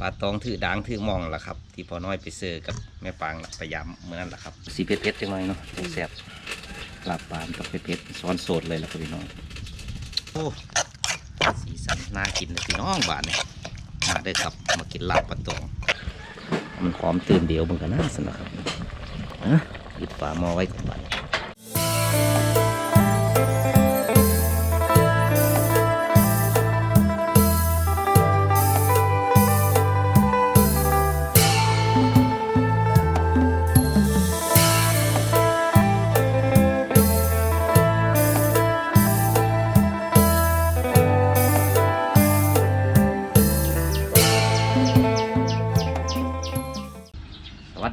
ปลาตองถือด่างถือมองล่ะครับ ที่พอน้อยไปเซอกับแม่ปางล่ะพยายามเมื่อนั้นล่ะครับ สีเพชรเพชรจังหน่อยเนาะแซ่บลาบปลากับเพชรเพชรซ้อนโสดเลยล่ะครับพี่น้องโอ้สีสันน่ากินเลยพี่น้องบาทเนี่ยมาเด้อครับมากินลาบปลาตอง มันหอมตื่นเดียวเหมือนกันนะสนะครับอะปิดฝาหม้อไว้ก่อนบาด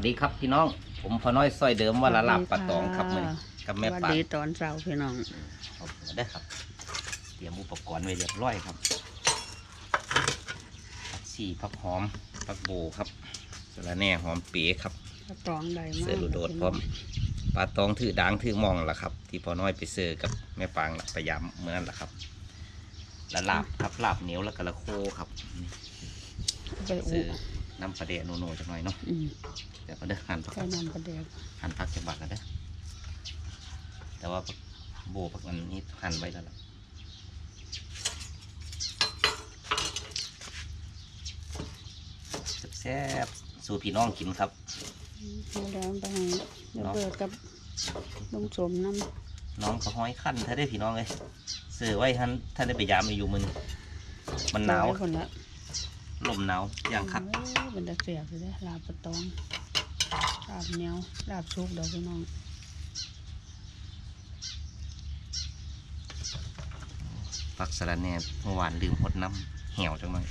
ดีครับพี่น้อง ผมพอน้อยซอยเดิมว่าละลาบปลาตองครับมือนี้กับแม่สวัสปางดีตอนเช้าพี่น้องเอาได้ครับ เตรียมอุปกรณ์ไว้เรียบร้อยครับผักชีผักหอมผักโบครับสะระแหน่หอมเป๋ครับกระตองใดมากเสือลูโดดพร้อมปลาตองถือด่างถือมองล่ะครับ ที่พอน้อยไปเซอกับแม่ปางล่ะพยายามเมื่อนั้นล่ะครับและลาบครับลาบเหนียวแล้วก็ละโคครับไปอุซื้อ น้ำปลาเดะโนโนจักหน่อยเนาะอืมเดี๋ยวก็เด้อหั่นผักใส่น้ำปลาแดกหั่นผักจังหวัดแล้วเด้อแต่ว่าโบผักมันนี้หั่นไว้แล้วล่ะแซ่บๆสู่พี่น้องกินครับเอาแล้วไปให้เดี๋ยวเบิดกับลุงสมน้ำน้องเขาห้อยขั้นถ้าได้พี่น้องเลยเสือไว้ท่านท่านได้ไปยามไปอยู่มันมันหนาวเอไคนละ ลมหนาวอย่างคักเอ้ยเป็นตะเสียบเลยเด้อลาบปลาตองลาบเหนียวลาบชุกเดี๋ยวพี่น้องปักสะระแหน่เมื่อวานลืมหดน้ำเหี่ยวจังเลย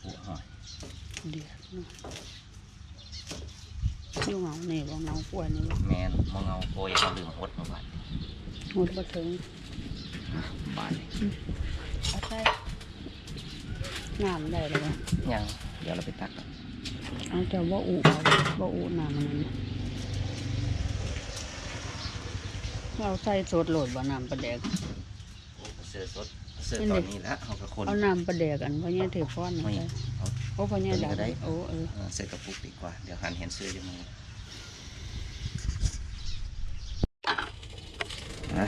โอ้ยเดี๋ยวเนาะอยู่เหงาเนี่ยบ่เหงากล้วยนี่บ่แมนมองเงาโกยเราลืมหดเมื่อวานหมดบ่ถึงบานนี่เอาใส่ น้ำได้เลยบ่ยังเดี๋ยวเราไปตักกันเอาเจ้าบ่อุเอาบ่อุน้ำมันนั่นเราใส่สดโหลดบ่น้ำปลาแดกโอ้เสือสดเสือตอนนี้แหละเขากับคนเอาน้ำปลาแดกอันพ่อเนี่ยถือฟ้อนไม่ใส่เอาโอ้พ่อเนี่ยตัวนี้ดัก็ได้โอ้เออเออใส่กระปุกดีกว่าเดี๋ยวหันเห็นเสื้อจังเลยนะ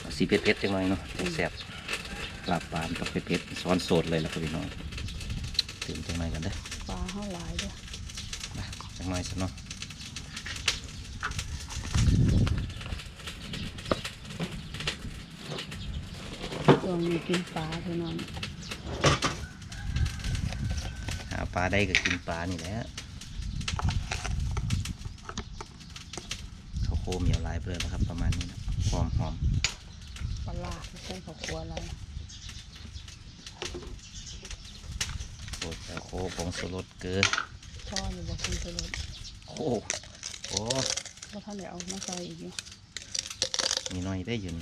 เอาสีเผ็ดๆจังเลยเนาะแซ่บ ลาบปลากับเผ็ดๆซ้อนโสดเลยล่ะครับพี่น้องตื่นจังเลยกันเด้อปลาเฮาหลายเด้อมาจังเลยสักเนาะช่วงนี้กินปลาพี่น้องหาปลาได้ก็กินปลานี่แหละข้าวโคมเหนียวลายเปลือกนะครับประมาณนี้นะหอมหอมปลาลาดใส่ข้าวคั่วอะไร โคตรโคผงสุรสเกลือพ่ออยู่บ่คุณจะลดโอ้โอ้แล้วท่านเดี๋ยวเอามาใส่อีกอยู่มีน้อยได้อยืน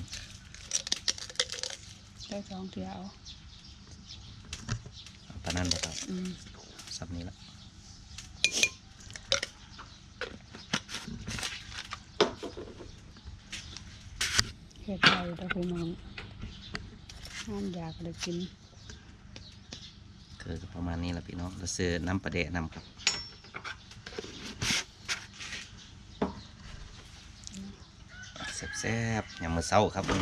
ได้สองเที่ยวปานนั้นบ่ครับอืมซับนี้ละเฮ็ดไปเด้อพี่น้องห้ามอยากเลยกิน คือประมาณนี้แหละพี่น้องเราซื้อน้ำปลาแดะนำครับแซ่บๆอย่างมือเศร้าครับมึง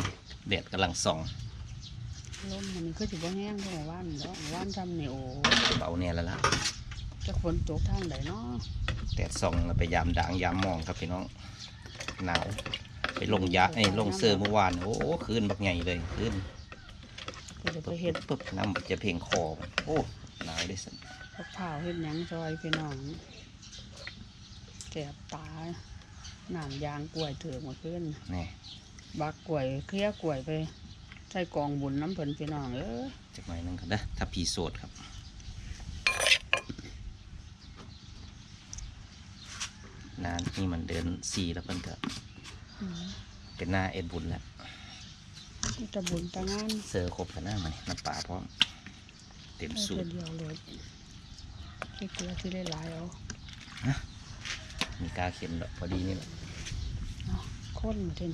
แดดกำลังส่องลมมันก็สิบ่แห้งเท่าไหร่ว่านเนาะว่านทำนี่โอ้เบาเนี่ยแล้วล่ะจะฝนตกทางใดเนาะแดดส่องเราไปยามด่างยามมองครับพี่น้องหนาวไปลงยาไอ้ยลงเสื้อเมื่อวานโอ้คืนบักใหญ่เลยคืน ก็จะไปเฮ็ดปึ๊บน้ำจะเพ่งคอโอ้หนาวได้สิผักเผาวเฮ็ดหยังซอยพี่น้องแสบตาหน้ำยางกล้วยเถือกมาขึ้นนี่บักกล้วยเคลียกล้วยไปใส่กองบุญน้ำเพิ่นพี่น้องเออจักหม่นึงครับเด้อถ้าพีโสดครับนานนี่มันเดินสี่แล้วเพิ่นก็อืมเป็นหน้าเอ็ดบุญแล้ว ตะบุญตะงานเสือครบกันหน้ามันน้ำปลาพร้อมเต็มเอาสูเทื่ตอรเดียวเลยที่เกลือที่ได้หลายเอามีกาเข็มดอกพอดีนี่แหละเอาข้นมาเท่น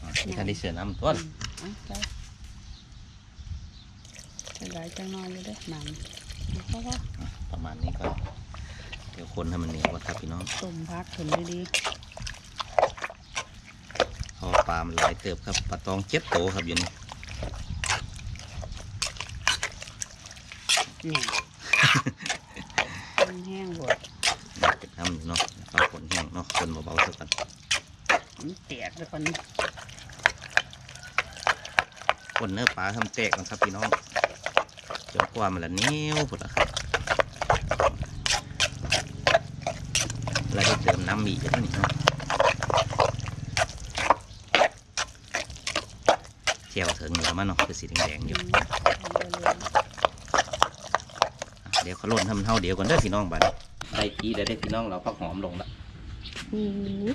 อ๋อมีท่านได้เสือน้ำต้นอืมเอาใส่ใส่หลายจังน้อยอยู่เด้อหนังเพราะว่าประมาณนี้ก่อนเดี๋ยวคนให้มันเหนียวก่อนครับพี่น้องต้มพักขึ้นดี พอปลามันหลายเติบครับปลาตองเจ็ดโตครับอยู่นี่ๆเนี่ยมันแห้งหมดเป็นน้ำอยู่เนาะปลาขนแห้งเนาะคนเบาๆสักกันมันเตียกแล้วก่อนคนเนื้อปลาทำแตกนะครับพี่น้องจนกว่ามันละเหนียวหมดแล้วครับแล้วก็เติมน้ำอีกนิดนึงเนาะเจียวถึงเหลือ มันเนาะคือสีแดงๆอยู่อืมเอาไปเลยเดี๋ยวเขาล่นทำเท่าเดียวกันเด้อพี่น้องบัดนี้ได้ทีเดี๋ยวได้พี่น้องเราพักหอมลงละอือ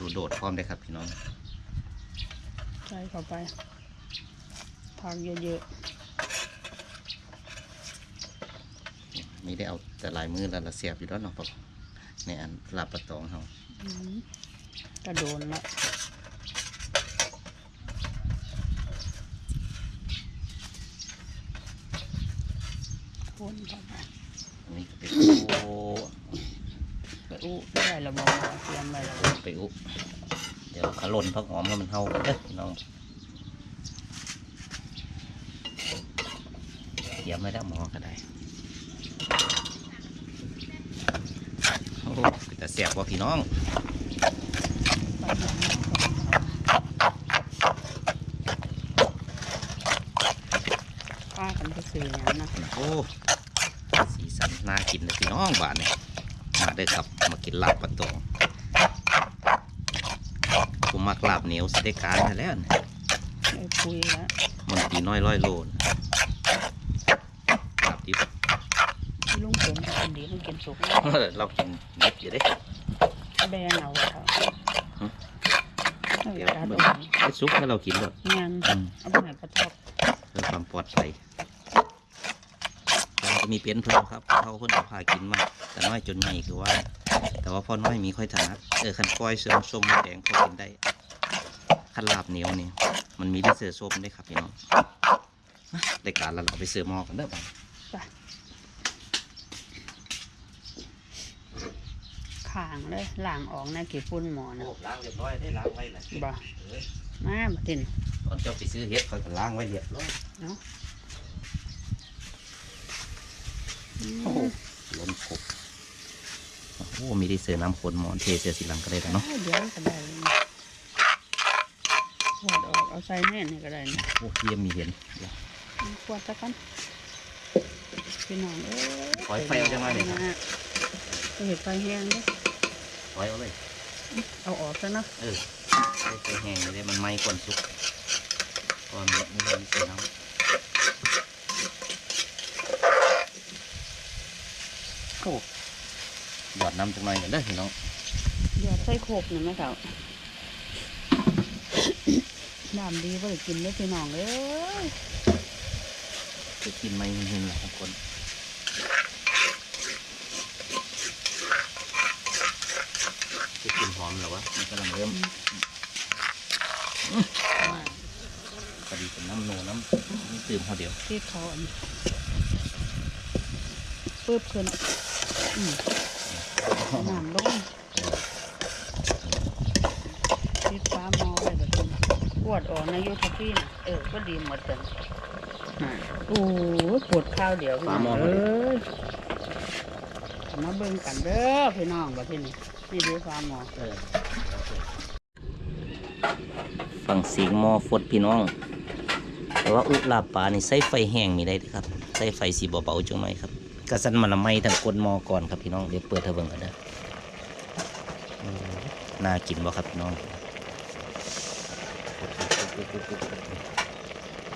ดูโดดพร้อมได้ครับพี่น้องใส่เข้าไปพักเยอะไม่ได้เอาแต่ลายมือแล้วละเสียบอยู่แล้วเนาะปะในอันลาบปะตองเขาๆอืมกระโดนละ พ่นเข้าไปอันนี้ก็เป็นโอ้ไปอู้ได้ระบบเตรียมไว้แล้วไปอุเดี๋ยวขาล่นพักหอมให้มันเท่ากันเด้อน้องเดี๋ยวไม่ได้หมอก็ได้โอ้โหแต่เสียบว่าพี่น้องป้ากันไปซื้ออย่างนะโอ้ นน่ากินเลยพี่น้องบ้านนี่มาเด้อครับมากินลาบปะตองผมมักลาบเหนียวสเต็กการซะแล้วนี่ไอ้คุยแล้วมันตีน้อยร้อยโลนลาบดิบที่ลุงผมกินดีมันกินสุกแล้วเรากินนิดอยู่เด้แบนเอาเขาเอาเดี๋เดี๋ยยววเบิ่เอางไอ้ซุปให้เรากินด้วยงานอืมเอาไปไหนกระทบเพื่อความปลอดภัย เราจะมีเป็นเพื่อนครับเขาเพิ่นเอาพากินมาแต่น้อยจนใหญ่คือว่า แต่ว่าพ่อน้อยมีค่อยถนัดเออขันก้อยเสือมส้มแดงเขากินได้ขันลาบเหนียวนี่มันมีได้เสือส้มได้วยครับพี่น้องมาได้การแล้วเราไปเสือหมอกันเด้อไปข่างเลยล่างออกนะกี่ปุ่นหมอนะโอ้ล้างเรียบร้อยได้ล้างไว้แหละบ่มามาตินตอนเจ้าไปซื้อเห็ดเขาก็ล้างไว้เรียบร้อยเนาะ โอ้โหล้นขบโอ้โหมีได้เสือน้ำขนหมอนเทเสือสีหลังก็ได้แล้วเนาะเดี๋ยวก็ได้เลยขวดออกเอาใส่แน่นี่ก็ได้นะโอ้เยี่ยมมีเห็นเดี๋ยวขวดสักกันพี่น้องเอ้ยขอให้ไฟเอาจังหน่อยหนึ่งครับนะเห็ดไฟแห้งเด้ร้อยเอาเลย เอาออกซะเนาะเออใส่ไฟแห้งเลยมันไหม้ก่อนสุกก่อนมันไม่มีเสือน้ำ โอ้หยอดน้ำจังหน่อยกันเด้อพี่น้องหยอดใส่โคกนี่ไหมครับน้ำดีบ่ได้กินเลยพี่น้องเอ้ยจะกินไหมมันเห็นหลายคนจะกินหอมเหรอวะมันกำลังเริ่มพอดีเป็นน้ำโนน้ำนี่ตื่มเขาเดียวที่เขาอันปึ๊บขึ้นอืม น้ำลงที่ฟ้ามอไปแบบนี้ปวดออกในยุทธพี่นะเออ ก็ดีหมดเลยโอ้ปวดข้าวเดี๋ยวพี่น้องเอ้ยมาเบิ่งกันเด้อพี่น้องแบบนี้นี่ดูฟ้ามอฟังเสียงมอฟดพี่น้อง แต่ว่าอุลาบปานี่ใส่ไฟแห้งมีได้ด้อครับ ใส่ไฟสีเบาๆจังหน่อยครับกระสันมันละไหม้ทั้งก้นมอก่อนครับพี่น้องเดี๋ยวเปิดเทเบิงกันเด้อโอ้น่ากินบ่ครับพี่น้อง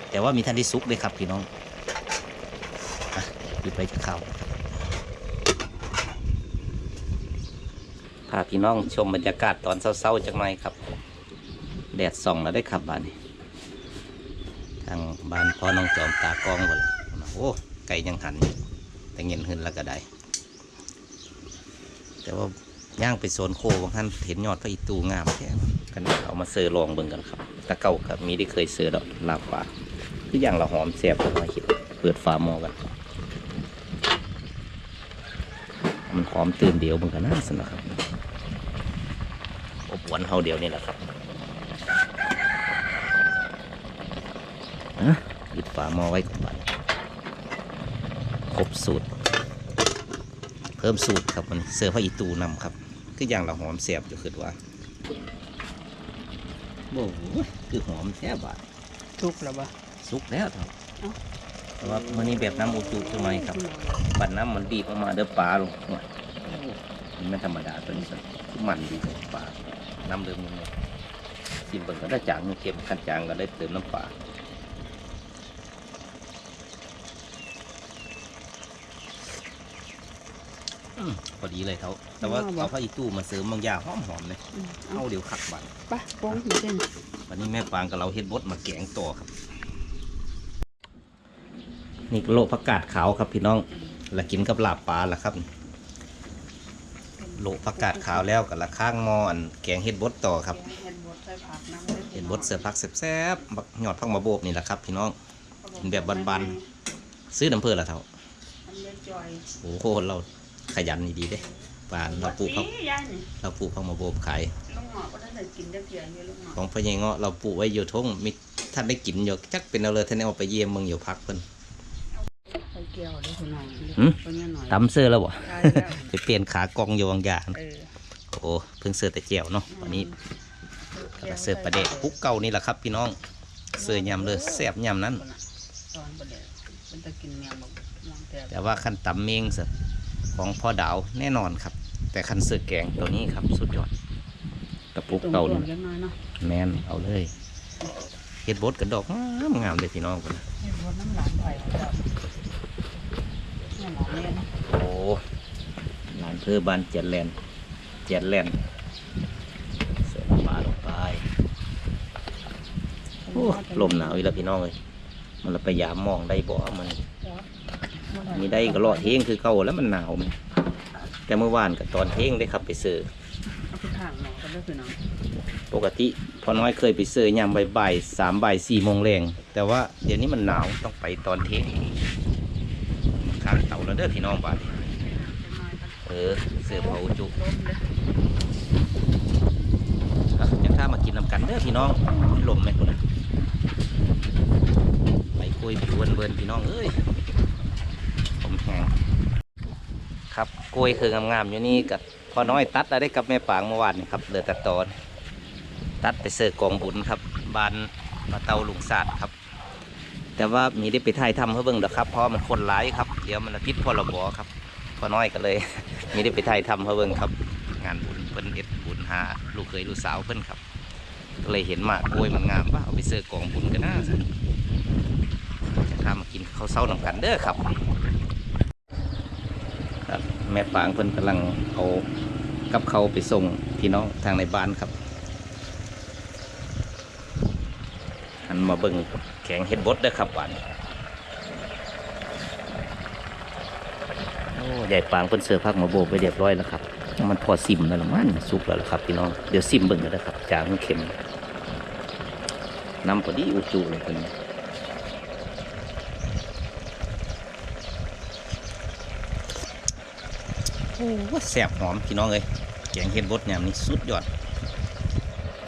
แต่ว่ามีท่านที่ซุกด้วยครับพี่น้องอะปิดไปจะเข้าวพาพี่น้องชมบรรยากาศตอนเศร้าๆจังหนครับ แดดส่องแล้วได้ขับบ้านนี้ทางบ้านพ่อน้องจอมตากล้องหมดแล้ว โอ้ไก่ยังหันแต่เงินขึ้นแล้วก็ได้ แต่ว่าย่างไปโซนโคบางท่านเห็นยอดพระอิตูงามแท้กันเอามาเสิร์ฟลองเบิ่งกันครับตะเก่ากับมีได้เคยเสิร์ฟดอกลาบปลาคืออย่างละหอมแซ่บก็มาคิดเปิดฝาหม้อกัน มันหอมตื่นเดียวเบิ่งกันน่าสนะครับอบหวนเฮาเดียวนี่แหละครับนะปิดฝาหม้อไว้ก่อน บัดครบสูตร เพิ่มสูตรครับมันเสิร์ฟให้อีตูนำครับ คืออย่างละหอมแซ่บอยู่คือว่าโอ้โหคือหอมแซ่บอะทุกแล้วบ่สุกแล้วครับเอ้าแต่ว่ามันนี้แบบน้ำอุจุทำไมครับปั่นน้ำมันบีบออกมาเด้อปลาลงโอ้ยมันไม่ธรรมดาตัวนี้สิคือมันดีกว่าปลาน้ำเดิมมันเนี่ยชิมเบิ่งก็ได้จางมันเค็มขันจางก็ได้เติมน้ำปลา พอดีเลยเขาแต่ว่าเอาผ้าอีตู้มาเสริมบางอย่างหอมๆเลยอืมเอาเอาเดี๋ยวขักบันไปโป้งถึงเส้นวันนี้แม่ปางกับเราเฮ็ดบดมาแกงต่อครับ นี่โลผักกาดขาวครับพี่น้องแล้วกินกับลาบปลาละครับ โลผักกาดขาวแล้วกับละข้างหมออันแกงเฮ็ดบดต่อครับเห็ดบดใส่ผักน้ำเฮ็ดบดเสือผักแซ่บๆบักหยอดผักมะโบกนี่แหละครับ พี่น้องกินแบบบานซื้อน้ำเพื่อละเท่ามันเล็กจอยโอ้โหเรา ขยันดีๆเด้ปานเราปลูกผักนี่ยายนี่เราปลูกผักมะโบกขายลูกหมอก็ได้กินได้เกลืออยู่ลูกหมอของพ่อใหญ่เงาะเราปลูกไว้อยู่ทงมีท่านได้กินอยู่จักเป็นเอาเลยท่านเอาไปเยี่ยมเมืองอยู่พักเพิ่นใส่เกลือได้คุณน้องหืมคนนี้หน่อยตำเสื้อแล้วบ่ใช่แล้วไปเปลี่ยนขากองอยู่บางอย่างเออโอ้เพิ่งเสื้อแต่เจียวเนาะวันนี้ก็เสื้อประเดกปุ๊กเก่านี่แหละครับ พี่น้องเสื้อยำเลยแซ่บยำนั้นตอนประเดี๋ยวมันจะกินแมวบอกน้องแต่แต่ว่าขั้นตำเมงเส ของพ่อดาวแน่นอนครับ แต่ขั้นเสื้อแกงตัวนี้ครับ สุดยอดกระปุกเก่านี่นี่เล็กน้อยเนาะแมนเอาเลยเฮ็ดบดกระดอกงามงามเลยพี่น้องคนน่ะให้บดน้ำหลานไผ่ครับนี่หลานเนี่ยนะโอ้หลานเพื่อบ้านเจ็ดแลนเจ็ดแลนเสื้อปลาลงไปโอ้ลมหนาวอีกแล้วพี่น้องเลยมันละไปยามมองได้บ่มัน มีได้ก็รอดเทงคือเก่าแล้วมันหนาวไหมแต่เมื่อวานกับตอนเทงได้ขับไปซื้อเอาไปข้างหนอก็ได้คือน้องปกติพอน้อยเคยไปซื้อยามบ่ายๆสามบ่ายสี่โมงแรง แต่ว่าเดี๋ยวนี้มันหนาวต้องไปตอนเทงข้างเต่าแล้วเด้อพี่น้องบ้านเออเสื้อเผาจุล้มเลยอะยังถ้ามากินนำกันเด้อพี่น้องลมไหมคุณนะไปคุยผิวเบินๆพี่น้องเอ้ยผมแห้ง ครับกล้วยคืองามๆอยู่นี่กับพอน้อยตัดได้กับแม่ปางเมื่อวานนี่ครับเหลือแต่ตอน ตัดไปเสิร์กองบุญครับบานมาเตาลุงศาสตร์ครับ แต่ว่ามีได้ไปถ่ายทำเพื่อเบิ่งดอครับเพราะมันคนร้ายครับเดี๋ยวมันพิษพรบครับพอน้อยก็เลย มีได้ไปถ่ายทำเพื่อเบิ่งครับ งานบุญเพิ่นเอ็ดบุญหาลูกเคยลูกสาวเพิ่นครับก็เลยเห็นหมากกล้วยมันงามป่ะเอาไปเสิร์กองบุญกันนะจะข้ามากินข้าวเช้านำกันเด้อครับ ครับแม่ปางเพิ่นกำลังเอากับเขาไปส่งพี่น้องทางในบ้านครับหันมาเบิ่งแกงเฮ็ดบดเด้อครับหวานโอ้ใหญ่ปางเพิ่นเสือพักมาโบกไปเรียบร้อยแล้วครับ มันพอซิมแล้วละมันสุกแล้วละครับพี่น้องเดี๋ยวซิมเบิ่งกันนะครับจางเข็มน้ำพอดีอุจูเลยคนนี้ อ้ว่าแซ่บหอมพี่น้องเลยแกงเห็ดบดยามนี้สุดยอด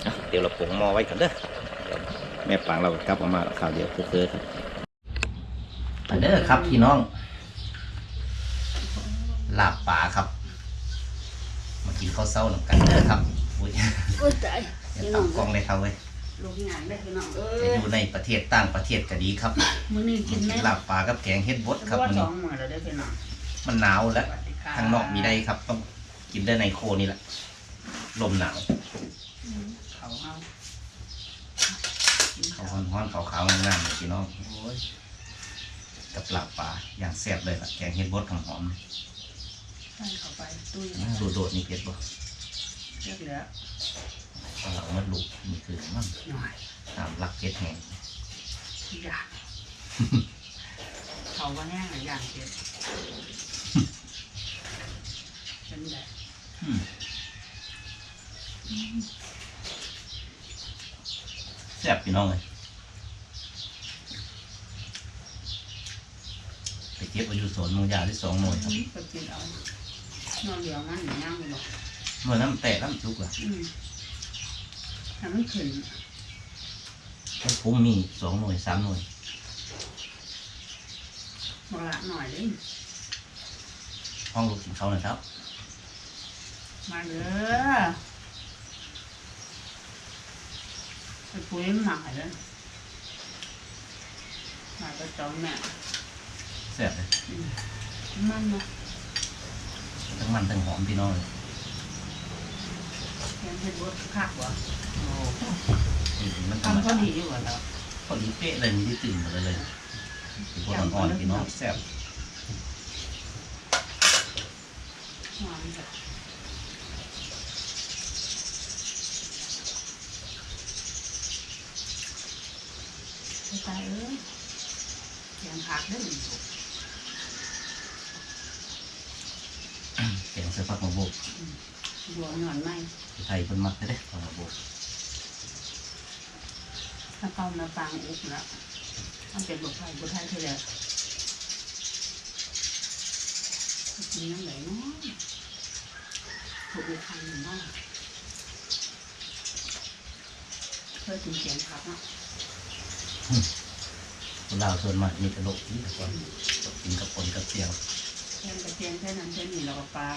อะเดี๋ยวเราปรุงหม้อไว้กันเด้อเดี๋ยวแม่ปางเราก็กลับมาแล้วข่าวเดียวคือๆครับมาเด้อครับพี่น้องลาบป่าครับมากินข้าวเช้าหนึ่งกันเด้อครับอุ้ยโอ้ยตายอย่าตำกล้องเลยครับเว้ยลูกงานได้คือน้องเอ้จะยอยู่ในประเทศต่างประเทศก็ดีครับมื้อนี้กินไหมกินลาบปลากับแกงเฮ็ดบดครับว่ามันสนี้องมื้อแล้วได้คือน้องมันหนาวแล้วสวัสดี ค่ะข้างนอกมีได้ครับ ต้องกินได้ในโคนี่แหละ ลมหนาวเขาเฮากินเขาข้าวฮ้อนๆขาวๆงามๆเลยพี่น้องโอ้ยกับลาบปลาอย่างแซ่บเลยล่ะแกงเฮ็ดบดหอมใส่เข้าไปตุ้ยๆโดดๆนี่เผ็ดบ่เรียกเหลือเอาเรามาลูกนี่คือมันหน่อยตามหลักเผ็ดแห้งอยากเขาว่าแห้งหรืออย่างเด็ด เป็นแบบอืมแซ่บพี่น้องเลยไปเก็บไว้อยู่สวนเมืองยาที่สองหน่วยครับก็กินเอานอนเหลียวมันหนึ่งย่างเลยบอกหน่วยน้ำแตกน้ำจุกอะอืมถ้ามันขึ้นให้ผมมีสองหน่วยสามหน่วยมาละหน่อยเลยห้องลูกกินเขาวหนะครับ มาเด้อไปปุ้ยหมาเลยหมาก็จองแม่แซ่บเลยมันเนาะทั้งมันทั้งหอมพี่น้องเลยยังเป็นบดคักวะอืมมันทำก็ดีอยู่วะเราพอดีเป๊ะเลยมีที่ตื่นหมดเลยเลยเป็นพวกอ่อนๆพี่น้องแซ่บหวานจ้ะ ตายเอ้ยยังหักได้หนึ่งถูกแกงเสื้อฟักมาโบกบัวหน่อนไหมไทยเป็นมักได้ฟักมาโบกถ้าเข้ามาฟังอุกแล้วมันเป็นบุไทยบุไทยเท่าไหร่กินน้ำไหลเนาะถูกบุไทยหนึ่งเนาะเคยกินเสียงครับเนาะคน ลาวส่วนมากมีแต่โลกนี่แต่ก่อนกินกับปนกับเจียวแค่กระเทียมแค่นั้นแค่นี้เราก็ปลา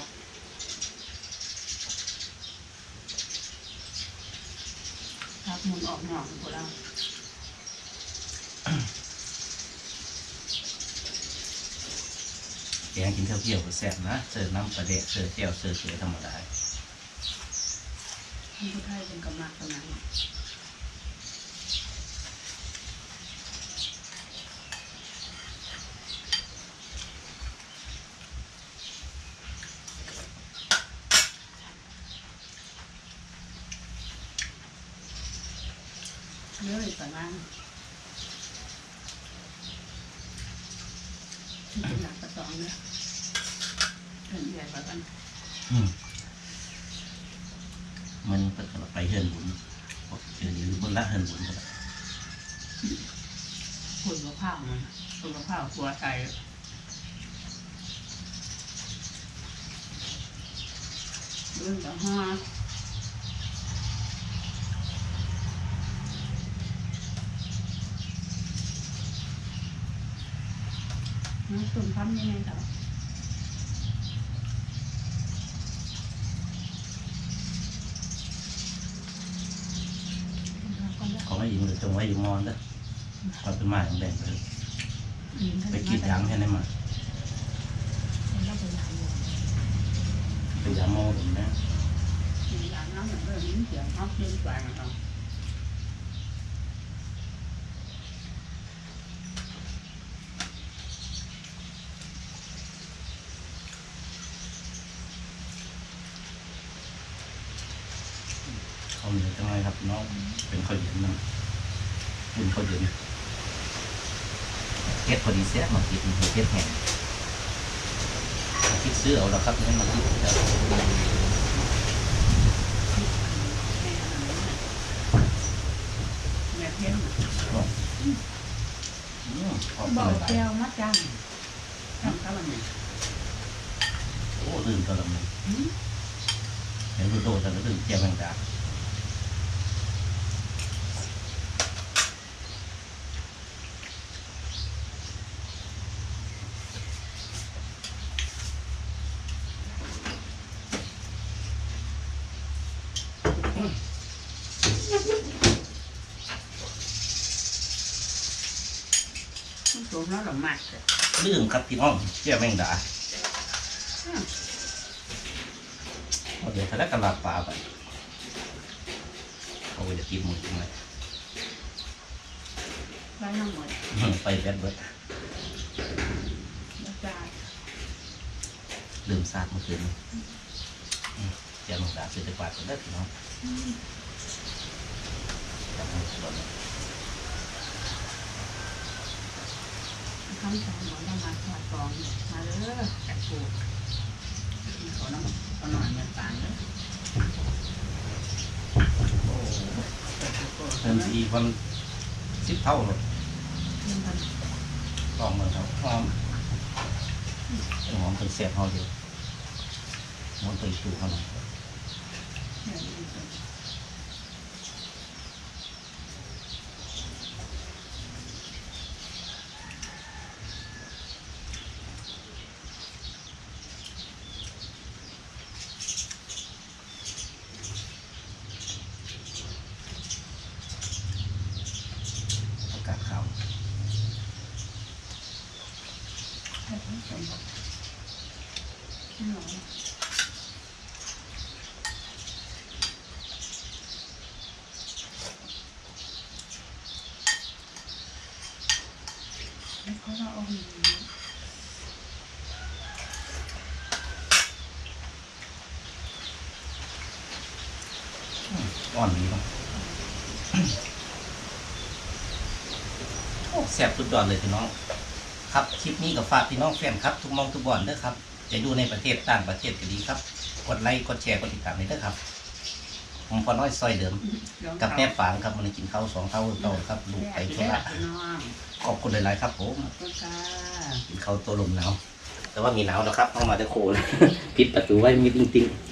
ครับหมุนออกหนอกพวกเราแกงกินข้าวเกี่ยวก็แซ่บนะเสิร์ฟน้ำปลาเดะเสิร์ฟเจียวเสิร์ฟเสือธรรมดาท่านผู้ไทยเป็นกำลังตรงนั้น เยอะอีกประมาณที่เป็นหลักกระสองเนี่ยเป็นใหญ่กว่ากัน อื มันเปิดไปเฮิร์นบุญบอกเจออยู่บนละเฮิร์นบุญก็ได้คุณมะพาวมันคุณมะพร้าวครัวไทยเรื่องกับห้าน้ำตุ่มทำยังไงต่อ เขาไม่ยิงเลย จงไว้อยู่งอนเด้อพอเป็นมาอย่งแดงไปเลยไปกรีดยางแค่นั้นมาไปยางโม่ผมนะกินยางน้ำมันะเขาเหนือจังเลยครับน้องเป็นข้าวเหนียวนะ บุญข้าวเหนียวเก็บพอดีเสียมาคิดมันเก็บแห้งมาคิดซื้อเอาแล้วครับไม่มาคิดแล้วแม่เพี้ยนอืมขอบคุณบอกหลายแก้วมัดจังทำข้าวมันเนี่ยโอ้ลืมตัวละมึงเห็นดูโตแต่ละลืมเจียวแมงดามันสูงแล้วหรอมากเลยลืมครับพี่น้องเจียวแมงดาเอาเดี๋ยวถ้าได้กระลาปลาไปเขาก็จะกินหมดยังไงบ้านน้องหมดไปแบดเบิดแล้วจ้าลืมซากเมื่อคืนนี้อืมเจียวแมงดาซื้อไปฝากกันได้อพี่น้องจับมือสวน คำสอนหมอต้องมาทอดกองมาเลยจัดปูขอน้ำขอหน่อยเงินตาลเลยนทีมันสิบเท่าเลยลองเมือนครับหอมหอมเป็นเสียบเขาเดียวมันเป็นชูเขาหน่อยอากาศขาว อ่อนนี้เนาะโอ้แซ่บสุดยอดเลยพี่น้อง ครับคลิปนี้กับฝากพี่น้องแฟนครับทุกมองทุกบ่อนเด้อครับจะอยู่ในประเทศต่างประเทศก็ดีครับ กดไลค์กดแชร์กดติดตามให้เด้อครับ ผมพอน้อยซอยเดิม กับแม่ฝางครับมันกินข้าวสองเท่าเท่าครับลูกไปธุระพี่น้อง ขอบคุณหลาย ๆ ครับผมขอบคุณค่ะกินข้าวตัวลมหนาวแต่ว่ามีหนาวนะครับเข้ามาจะโคเลยปิดประตูไว้มีจริงๆ